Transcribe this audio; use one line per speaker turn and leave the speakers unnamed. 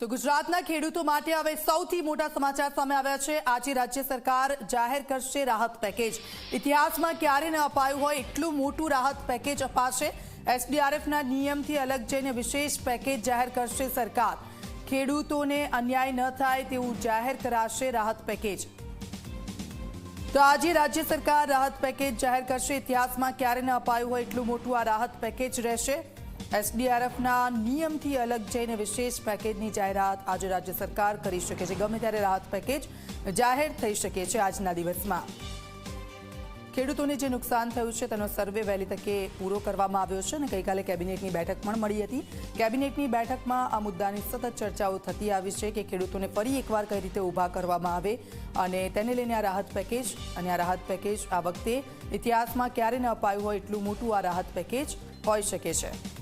તો ગુજરાતના ખેડૂતો માટે હવે સૌથી મોટા સમાચાર સામે આવ્યા છે. આજે રાજ્ય સરકાર જાહેર કરશે રાહત પેકેજ. ઇતિહાસમાં ક્યારે ન અપાયું હોય એટલું મોટું રાહત પેકેજ અપાશે. એસડીઆરએફના નિયમથી અલગ જઈને વિશેષ પેકેજ જાહેર કરશે સરકાર. ખેડૂતોને અન્યાય ન થાય તેવું જાહેર કરાશે રાહત પેકેજ. તો આજે રાજ્ય સરકાર રાહત પેકેજ જાહેર કરશે. ઇતિહાસમાં ક્યારે ન અપાયું હોય એટલું મોટું આ રાહત પેકેજ રહેશે. એસડીઆરએફના નિયમથી અલગ જઈને વિશેષ પેકેજની જાહેરાત આજે રાજ્ય સરકાર કરી શકે છે. ગમે ત્યારે રાહત પેકેજ જાહેર થઈ શકે છે આજના દિવસમાં. ખેડૂતોને જે નુકસાન થયું છે તેનો સર્વે વહેલી તકે પૂરો કરવામાં આવ્યો છે અને ગઈકાલે કેબિનેટની બેઠક પણ મળી હતી. કેબિનેટની બેઠકમાં આ મુદ્દાની સતત ચર્ચાઓ થતી આવી છે કે ખેડૂતોને ફરી એકવાર કઈ રીતે ઊભા કરવામાં આવે અને તેને લઈને આ રાહત પેકેજ અને આ રાહત પેકેજ આ વખતે ઇતિહાસમાં ક્યારે ન અપાયું હોય એટલું મોટું આ રાહત પેકેજ હોઈ શકે છે.